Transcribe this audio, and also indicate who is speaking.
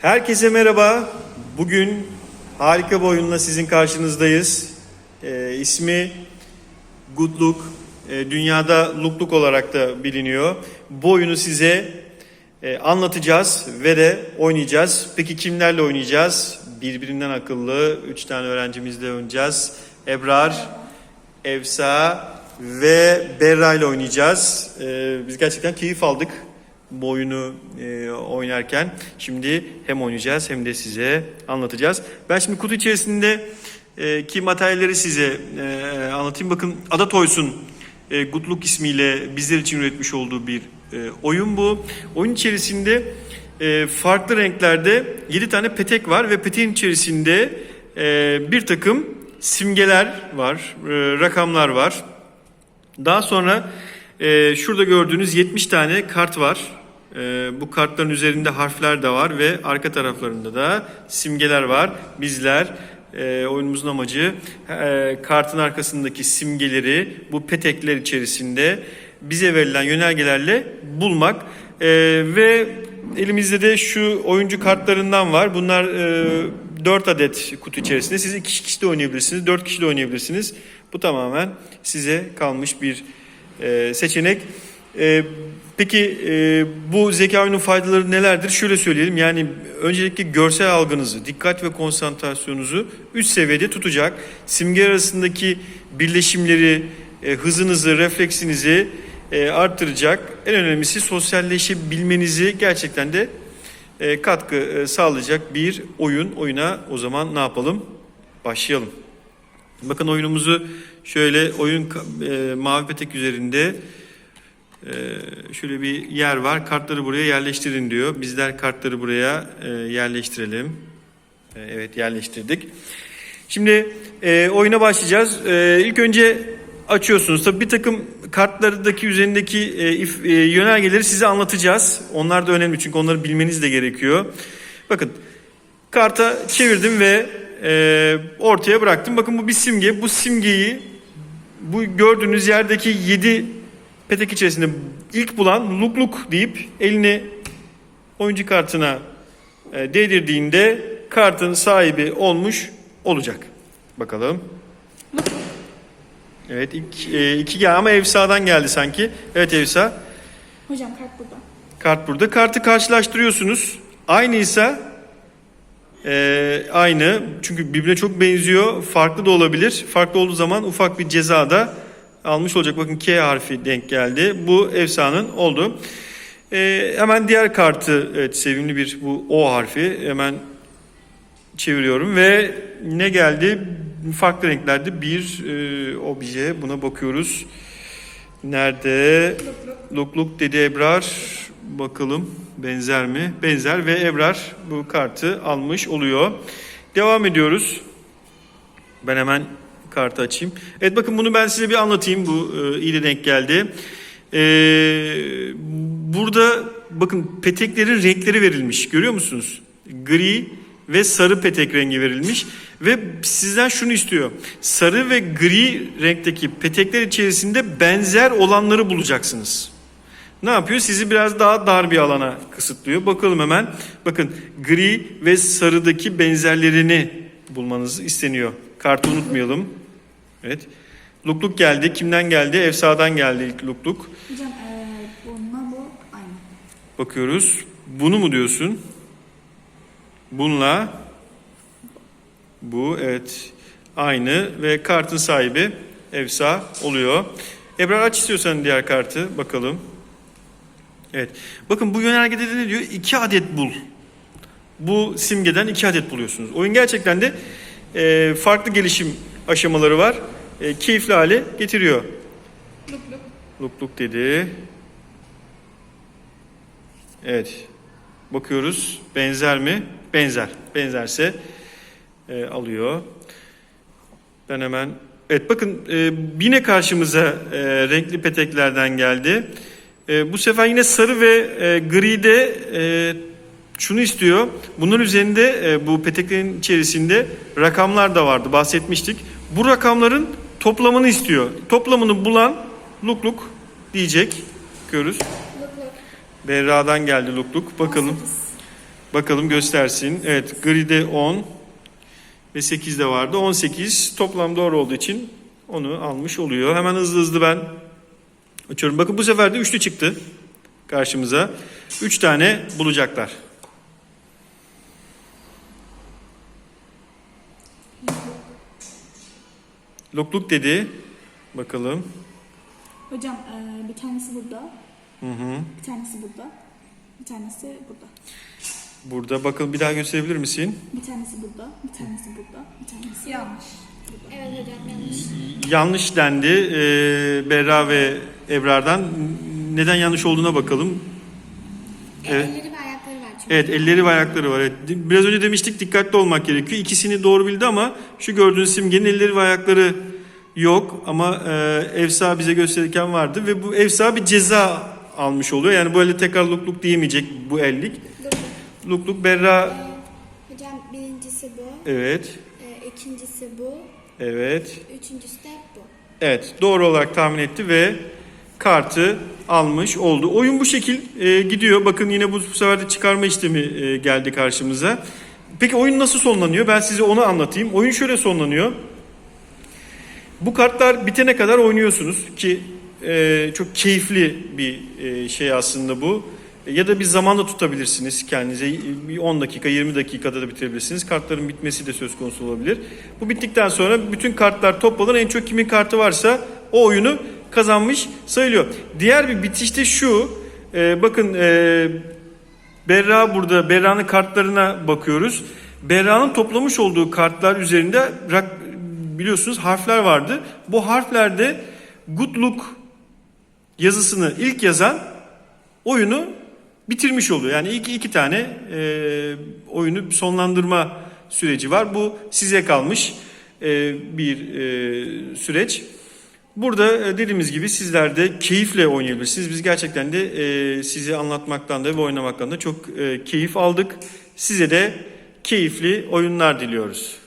Speaker 1: Herkese merhaba. Bugün harika bir oyunla sizin karşınızdayız. Ee, ismi Good Look. Ee, dünyada Look Look olarak da biliniyor. Bu oyunu size e, anlatacağız ve de oynayacağız. Peki kimlerle oynayacağız? Birbirinden akıllı 3 tane öğrencimizle oynayacağız. Ebrar, Evsa ve Berra ile oynayacağız. Ee, biz gerçekten keyif aldık bu oyunu e, oynarken. Şimdi hem oynayacağız hem de size anlatacağız. Ben şimdi kutu içerisinde e, ki materyalleri size e, anlatayım. Bakın Ada Toys'un e, Good ismiyle bizler için üretmiş olduğu bir e, oyun bu. Oyun içerisinde e, farklı renklerde 7 tane petek var ve peteğin içerisinde e, bir takım simgeler var, e, rakamlar var. Daha sonra e, şurada gördüğünüz 70 tane kart var. E, bu kartların üzerinde harfler de var ve arka taraflarında da simgeler var. Bizler e, oyunumuzun amacı e, kartın arkasındaki simgeleri bu petekler içerisinde bize verilen yönergelerle bulmak E, ve elimizde de şu oyuncu kartlarından var. Bunlar e, 4 adet kutu içerisinde. Siz 2 kişi de oynayabilirsiniz, 4 kişi de oynayabilirsiniz. Bu tamamen size kalmış bir e, seçenek. E, peki e, bu zeka oyunun faydaları nelerdir? Şöyle söyleyelim. Yani öncelikle görsel algınızı, dikkat ve konsantrasyonunuzu üst seviyede tutacak. Simge arasındaki birleşimleri, hızınızı, refleksinizi e, arttıracak. En önemlisi sosyalleşebilmenizi gerçekten de katkı sağlayacak bir oyun. Oyuna o zaman ne yapalım? Başlayalım. Bakın oyunumuzu şöyle oyun e, mavi petek üzerinde e, şöyle bir yer var. Kartları buraya yerleştirin diyor. Bizler kartları buraya e, yerleştirelim. E, evet yerleştirdik. Şimdi e, oyuna başlayacağız. E, ilk önce açıyorsunuz. Tabii bir takım kartlardaki üzerindeki e, if, e, yönergeleri size anlatacağız. Onlar da önemli çünkü onları bilmeniz de gerekiyor. Bakın karta çevirdim ve e, ortaya bıraktım. Bakın bu bir simge. Bu simgeyi bu gördüğünüz yerdeki 7 petek içerisinde ilk bulan luk luk deyip elini oyuncu kartına e, değdirdiğinde kartın sahibi olmuş olacak. Bakalım. Evet ilk, e, iki gel ama Evsa'dan geldi sanki. Evet Evsa.
Speaker 2: Hocam kart burada.
Speaker 1: Kart burada. Kartı karşılaştırıyorsunuz. Aynıysa e, aynı. Çünkü birbirine çok benziyor. Farklı da olabilir. Farklı olduğu zaman ufak bir ceza da almış olacak. Bakın K harfi denk geldi. Bu Efsa'nın oldu. E, hemen diğer kartı evet sevimli bir bu O harfi hemen çeviriyorum ve ne geldi? Farklı renklerde bir e, obje. Buna bakıyoruz. Nerede? Luk luk dedi Ebrar. Bakalım benzer mi? Benzer ve Ebrar bu kartı almış oluyor. Devam ediyoruz. Ben hemen kartı açayım. Evet bakın bunu ben size bir anlatayım. Bu e, iyi de denk geldi. E, burada bakın peteklerin renkleri verilmiş. Görüyor musunuz? Gri ve sarı petek rengi verilmiş. Ve sizden şunu istiyor. Sarı ve gri renkteki petekler içerisinde benzer olanları bulacaksınız. Ne yapıyor? Sizi biraz daha dar bir alana kısıtlıyor. Bakalım hemen. Bakın gri ve sarıdaki benzerlerini bulmanız isteniyor. Kartı unutmayalım. Evet. Lukluk geldi. Kimden geldi? Efsa'dan geldi ilk lukluk.
Speaker 2: Hocam bununla bu aynı.
Speaker 1: Bakıyoruz. Bunu mu diyorsun? Bununla bu evet aynı ve kartın sahibi Evsa oluyor. Ebrar aç istiyorsan diğer kartı bakalım. Evet. Bakın bu yönergede de ne diyor? İki adet bul. Bu simgeden iki adet buluyorsunuz. Oyun gerçekten de e, farklı gelişim aşamaları var. E, keyifli hale getiriyor.
Speaker 2: Luk luk.
Speaker 1: Luk luk dedi. Evet. Bakıyoruz. Benzer mi? Benzer. Benzerse e, alıyor. Ben hemen... Evet bakın e, yine karşımıza e, renkli peteklerden geldi. E, bu sefer yine sarı ve e, gride e, şunu istiyor. Bunun üzerinde e, bu peteklerin içerisinde rakamlar da vardı. Bahsetmiştik. Bu rakamların toplamını istiyor. Toplamını bulan luk luk diyecek.
Speaker 2: Luk.
Speaker 1: Berra'dan geldi luk luk. Bakalım.
Speaker 2: 18.
Speaker 1: Bakalım göstersin. Evet gride 10 ve 8 de vardı. 18 toplam doğru olduğu için onu almış oluyor. Hemen hızlı hızlı ben açıyorum. Bakın bu sefer de üçlü çıktı karşımıza. 3 tane bulacaklar. Lukluk dedi. Bakalım.
Speaker 2: Hocam e, bir tanesi burada.
Speaker 1: Hı hı.
Speaker 2: Bir tanesi burada. Bir tanesi burada.
Speaker 1: Burada bakın bir daha gösterebilir misin?
Speaker 2: Bir tanesi burada. Bir tanesi burada. Bir tanesi yanlış.
Speaker 3: Evet hocam yanlış.
Speaker 1: Yanlış dendi ee, Berra ve Ebrar'dan. Neden yanlış olduğuna bakalım. Evet.
Speaker 3: Elleri ve ayakları var çünkü.
Speaker 1: Evet elleri ve ayakları var. Evet. Biraz önce demiştik dikkatli olmak gerekiyor. İkisini doğru bildi ama şu gördüğünüz simgenin elleri ve ayakları yok. Ama e, Evsa bize gösterirken vardı ve bu Evsa bir ceza almış oluyor. Yani böyle tekrar lukluk diyemeyecek bu ellik. Lukluk Berra
Speaker 3: Ee, hocam birincisi bu.
Speaker 1: evet
Speaker 3: Ee, ikincisi bu.
Speaker 1: evet
Speaker 3: Üçüncüsü de bu.
Speaker 1: Evet doğru olarak tahmin etti ve kartı almış oldu. Oyun bu şekil e, gidiyor. Bakın yine bu, bu sefer de çıkarma işlemi e, geldi karşımıza. Peki oyun nasıl sonlanıyor? Ben size onu anlatayım. Oyun şöyle sonlanıyor. Bu kartlar bitene kadar oynuyorsunuz ki e, çok keyifli bir e, şey aslında bu. Ya da bir zamanda tutabilirsiniz kendinize. Bir 10 dakika, 20 dakikada da bitirebilirsiniz. Kartların bitmesi de söz konusu olabilir. Bu bittikten sonra bütün kartlar toplanır. En çok kimin kartı varsa o oyunu kazanmış sayılıyor. Diğer bir bitişte şu. e, bakın e, Berra burada. Berra'nın kartlarına bakıyoruz. Berra'nın toplamış olduğu kartlar üzerinde biliyorsunuz harfler vardı. Bu harflerde good luck yazısını ilk yazan oyunu bitirmiş oluyor. Yani ilk iki tane e, oyunu sonlandırma süreci var. Bu size kalmış e, bir e, süreç. Burada e, dediğimiz gibi sizler de keyifle oynayabilirsiniz. Biz gerçekten de e, sizi anlatmaktan da ve oynamaktan da çok e, keyif aldık. Size de keyifli oyunlar diliyoruz.